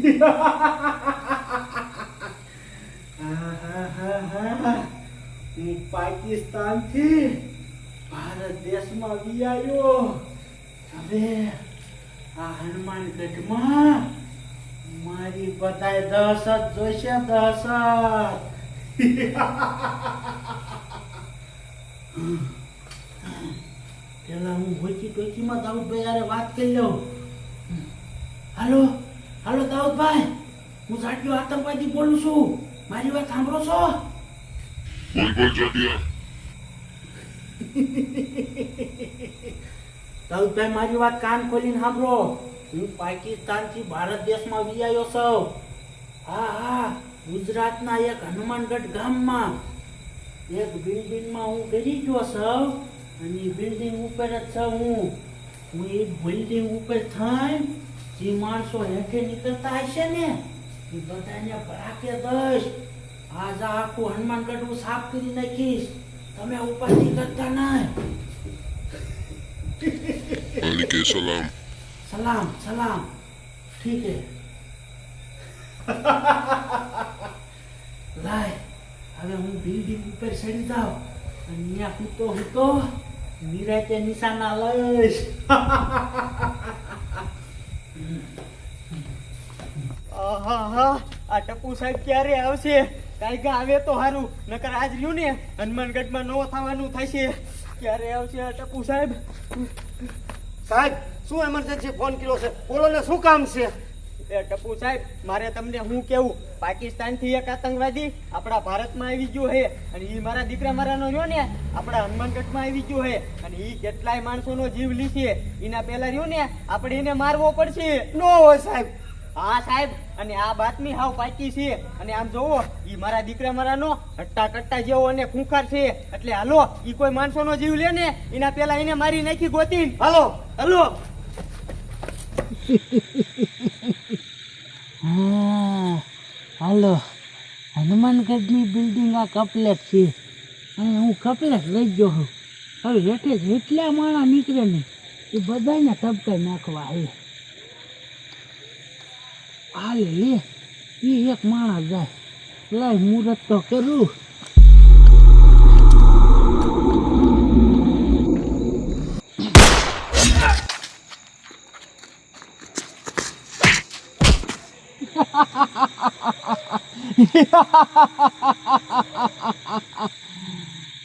હું પાકિસ્તાનથી ભારત દેશમાં વી આવ્યો હવે આ હનુમાનગઢમાં મારી બધાય દહશત જોઈશે, દહશત. પેલા હું હોચી ટોચીમાં દાઉદભાઈ ભાઈ વાત કરી લઉં. હાલો. હાલો દાઉદભાઈ હું સાચો આતંકવાદી બોલું છું. મારી વાત સાંભળો છો? બોલ દાઉદભાઈ મારી વાત કાન ખોલીને સાંભળો. હું પાકિસ્તાનથી ભારત દેશમાં વિયાયો છું. હા હા ગુજરાતના એક હનુમાનગઢ ગામમાં. એક બિલ્ડિંગમાં હું ગરી ગયો છું અને બિલ્ડિંગ ઉપર જ છું હું. હું એ બિલ્ડિંગ ઉપર થઈને જે માણસો હેઠે નીકળતા હશે ને એ બધાને પરાકે દઈશ આજ આખું હનુમાનગઢ હું સાફ કરી નાખીશ. તમે ઉપાધિ કરતા નહીં. માલિકે સલામ. સલામ સલામ. ઠીક હે. લાય હવે હું બિલ્ડિંગ ઉપર ચડી જાઉં. અને ત્યાં હું તો નિરાતે નિશાના લઈશ. આહાહા, આ ટપુ સાહેબ ક્યારે આવશે? કાંઈક આવે તો સારું નકર આજ રહ્યું ને હનુમાનગઢમાં નો થવાનું થશે. ક્યારે આવશે આ ટપુ સાહેબ? સાહેબ શું એમરજન્સી ફોન કર્યો છે? બોલો ને શું કામ છે? એ ટપુ સાહેબ મારે તમને હું કેવું? પાકિસ્તાનથી એક આતંકવાદી આપણા ભારતમાં આવી ગયો હે અને ઈ મારા દીકરા મારાનો રહ્યો ને આપણા હનુમાનગઢમાં આવી ગયો હે અને ઈ કેટલાય માણસોનો જીવ લીશે. એના પહેલા રહ્યો ને આપણે એને મારવો પડશે. નો હોય સાહેબ. હા, સાહેબ, અને આ બાતમી હાવ પાકી છે. અને આમ જોવો, ઈ મારા દીકરા મારાનો હટ્ટા કટ્ટા જેવો અને ખૂંખાર છે. એટલે હાલો, ઈ કોઈ માણસોનો જીવ લે ને, એના પેલા એને મારી નાખી ગોતી હાલો હાલો. હાલો. હનુમાનગઢની બિલ્ડિંગ આ કપલેટ છે. અને હું કપલેટ લઈ ગયો છું. હવે હેઠે જેટલા માણા નીકળે ને, એ બધાને ટપકાઈ નાખવા હે હાલે લે. એ એક માણસ જાય. લાય મુહૂર્ત તો કરું.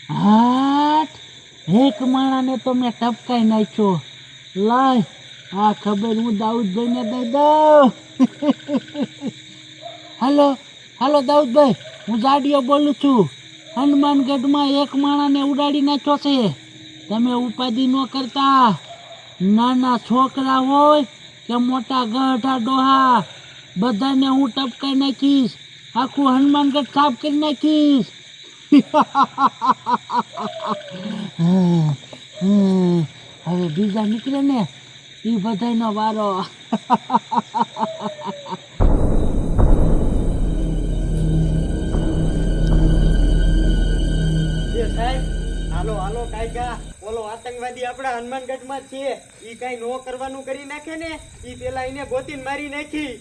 હાટ. એક માણાને તો મેં ટપકાઈ નાખ્યો. લાય, આ ખબર હું દાઉદભાઈને દઈ દઉં. હાલો, હલો દાઉદભાઈ, હું જાડિયો બોલું છું. હનુમાનગઢમાં એક માણાને ઉડાડી નાખ્યો છે. તમે ઉપાધિ ન કરતા. નાના છોકરા હોય કે મોટા ગઢા ડોહા, બધાને હું ટપકાઈ નાખીશ. આખું હનુમાનગઢ સાફ કરી નાખીશ. હવે બીજા નીકળે ને એ બધાનો વારો. હાલો હાલો કાયકા ઓલો આતંકવાદી આપણા હનુમાનગઢમાં છે. ઈ કઈ નો કરવાનું કરી નાખે ને, ઈ પેલા એને ગોતીને મારી નાખી.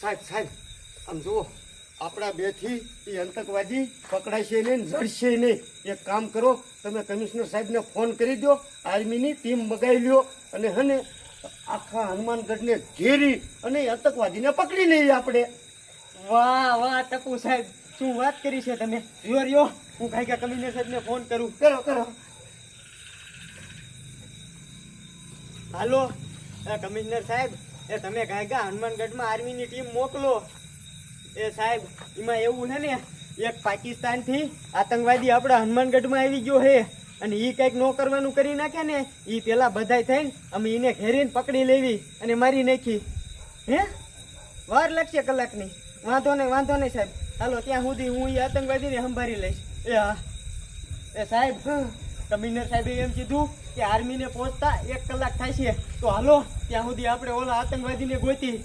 સાહેબ સાહેબ, આમ જુઓ, આપણા બેથી એ આતંકવાદી પકડાશે નહીં જડશે નહીં. એક કામ કરો, તમે કમિશનર સાહેબને ફોન કરી દો આર્મીની ટીમ મગાવી લ્યો અને હને આખા હનુમાનગઢને ઘેરી અને આતંકવાદીને પકડી લઈએ આપણે. વાહ વાહ ટપુ સાહેબ શું વાત કરી છે તમે? રહ્યો રહ્યો? હું કાયકા કમિશનર સાહેબને ફોન કરું. કરો કરો. હાલો કમિશનર સાહેબ એ તમે ગાયગા હનુમાનગઢમાં આર્મીની ટીમ મોકલો. એ સાહેબ એમાં એવું છે ને એક પાકિસ્તાનથી આતંકવાદી આપણા હનુમાનગઢમાં આવી ગયો છે. અને એ કંઈક નો કરવાનું કરી નાખે ને એ પેલા બધાય થઈને અમે એને ઘેરીને પકડી લેવી અને મારી નાખી. હે? વાર લાગશે કલાકની. વાંધો નહીં વાંધો નહીં સાહેબ. હાલો, ત્યાં સુધી હું એ આતંકવાદીને સંભાળી લઈશ. એ હા. એ સાહેબ કમિશનર સાહેબે એમ કીધું કે આર્મીને પહોંચતા એક કલાક થાય છે. તો હાલો, ત્યાં સુધી આપણે ઓલા આતંકવાદીને ગોતી.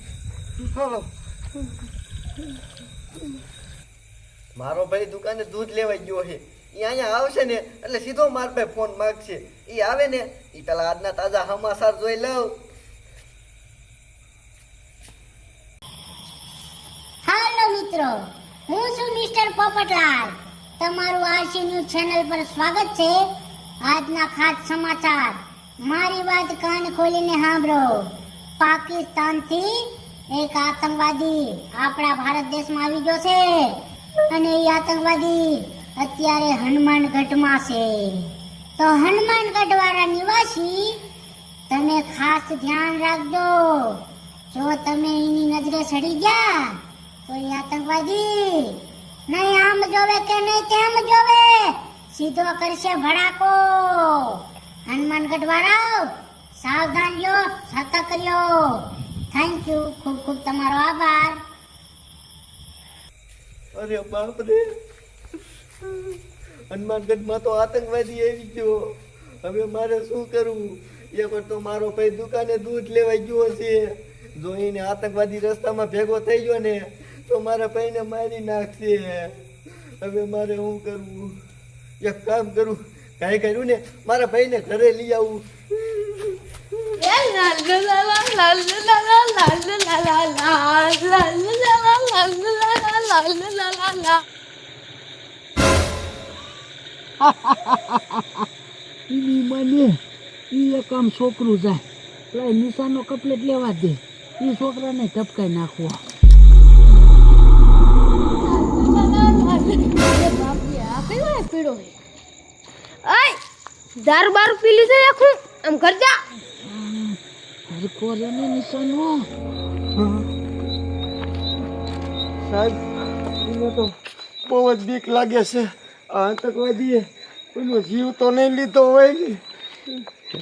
ચાલો મારો ભાઈ દુકાને દૂધ લેવા ગયો છે. અહીંયા આવશે ને, એટલે સીધો માર પાસે ફોન માગશે. એ આવે ને એ પેલા આજના તાજા સમાચાર જોઈ લઉં. હાલો મિત્રો, હું છું મિસ્ટર પોપટલાલ. તમારું આરસી ન્યૂઝ ચેનલ પર સ્વાગત છે. આજના ખાસ સમાચાર. મારી વાત કાન ખોલીને સાંભળો. પાકિસ્તાનથી એક આતંકવાદી આપણા ભારત દેશમાં આવી ગયો છે. અને એ આતંકવાદી અત્યારે હનુમાનગઢમાં છે. તો હનુમાનગઢ વાળા નિવાસી તમે ખાસ ધ્યાન રાખજો. જો તમે એની નજરે સડી ગયા, તો એ આતંકવાદી. નહીં, આમ જોવે કે નહીં, તેમ જોવે. સીધો કરશે ભડાકો. હનુમાનગઢ વાળાઓ સાવધાન લ્યો સતર્ક રહ્યો. થેન્ક યુ ખૂબ ખૂબ તમારો આભાર. અરે બાપ રે હનુમાનગઢમાં તો આતંકવાદી આવી ગયો હવે મારે શું કરવું એક વાર તો મારો ભાઈ દુકાને દૂધ લેવા ગયો છે જો એને આતંકવાદી રસ્તામાં ભેગો થઈ ગયો ને તો મારા ભાઈને મારી નાખશે હવે મારે શું કરવું એક કામ કરું કાંઈ કર્યું ને મારા ભાઈને ઘરે લઈ આવું ઈ મને. ઈ એક આમ છોકરું જાય. પેલા નિશાનો કપલેટ લેવા દે. ઈ છોકરાને ટપકાઈ નાખવો. દારૂ બારૂ પી લીધું આખું? આમ કરજા અરે કોરિયાને નિશાનો. સાહેબ એને તો બહુ જ બીક લાગે છે. આતંકવાદીએ કોઈનો જીવ તો નહીં લીધો હોય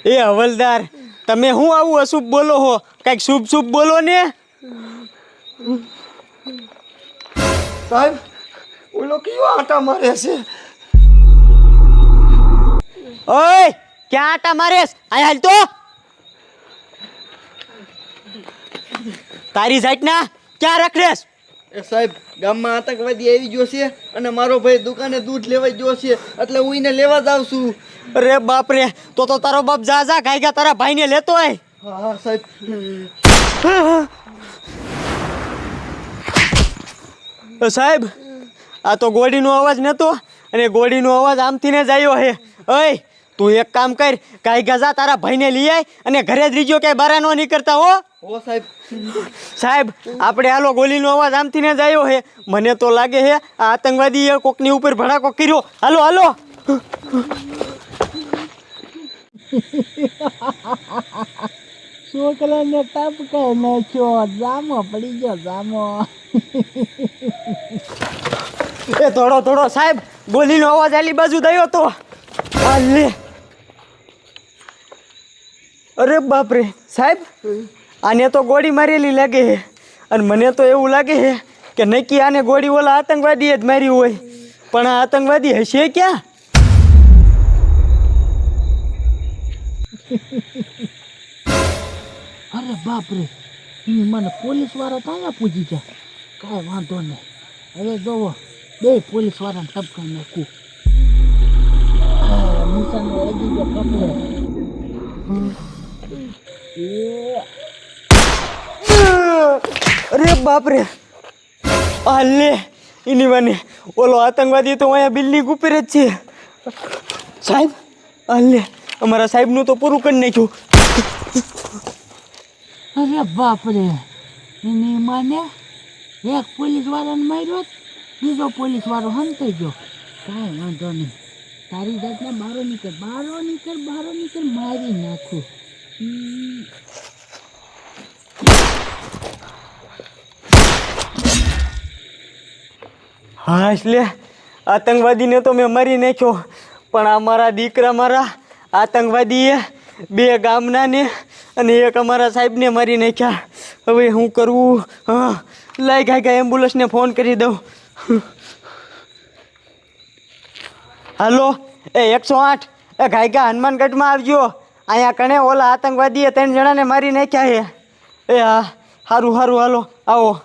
એ હવલદાર તમે શું આવું અશુભ બોલો હો? કંઈક શુભ શુભ બોલો ને. સાહેબ ઓલો કયો આટા મારે છે? ઓય ક્યાં આટા મારેસ અહીં હાલ તો. તારી જાતના ક્યાં રખડેસ એ સાહેબ ગામમાં આતંકવાદી આવી ગયો છે અને મારો ભાઈ દુકાને દૂધ લેવા ગયો છે એટલે હું એને લેવા જ આવશું છું. અરે બાપ રે તો તો તારો બાપ જા જા ગાય ગયા તારા ભાઈને લેતો હોય. હા સાહેબ. સાહેબ આ તો ગોડીનો અવાજ નતો અને ગોડીનો અવાજ આમથી ને જ આવ્યો હે ઓય તું એક કામ કર કાંઈ ગજા તારા ભાઈને લઈ આય અને ઘરે જ રીજો ક્યાંય બારા નો નીકળતા હો. હો સાહેબ. સાહેબ આપણે હાલો ગોલીનો અવાજ આમથી ને જ આવ્યો હે મને તો લાગે હે આ આતંકવાદીએ કોકની ઉપર ભડાકો કર્યો. હાલો હાલો. છોકરાને ટપકાઈ નાખ્યો. જામો પડી ગયો જામો. એ થોડો થોડો સાહેબ ગોલીનો અવાજ આલી બાજુ દયો તો. લે અરે બાપ રે સાહેબ આને તો ગોળી મારેલી લાગે છે અને મને તો એવું લાગે છે કે નક્કી આને ગોળી ઓલા આતંકવાદીએ જ મારી હોય. પણ આ આતંકવાદી હશે ક્યાં? અરે બાપ રે ઈ મને પોલીસવાળા ત્યાં પૂજી ગયા. કાંઈ વાંધો નહીં. હવે જોવો બે પોલીસ વાળાને ટપકાઈ નાખું. હા, નિશાનો વાગી ગયો કપડે અરે બાપ રે આ એની મને. ઓલો આતંકવાદી તો અહીંયા બિલ્ડિંગ ઉપર જ છે. સાહેબ હાલે અમારા સાહેબનું તો પૂરું કરી નાખ્યું. અરે બાપ રે એની માને એક પોલીસ વાળાને માર્યો બીજો પોલીસ વાળો હંતાઈ ગયો. કાંઈ વાંધો નહીં. તારી જાતને બારો નીકળ બારો નીકળ બારો નીકળ, મારી નાખું. હા, એટલે આતંકવાદીને તો મેં મારી નાખ્યો. પણ આ મારા દીકરા મારા આતંકવાદીએ બે ગામનાને અને એક અમારા સાહેબને મારી નાખ્યા. હવે હું કરવું? હા લાઈ ગાય ગાય એમ્બ્યુલન્સને ફોન કરી દઉં. હાલો, એ એકસો આઠ, એ ગાયકા હનુમાનગઢમાં આવજો. અહીંયા કણે ઓલા આતંકવાદીએ ત્રણ જણાને મારી નાખ્યા છે. એ હા સારું સારું હાલો, આવો.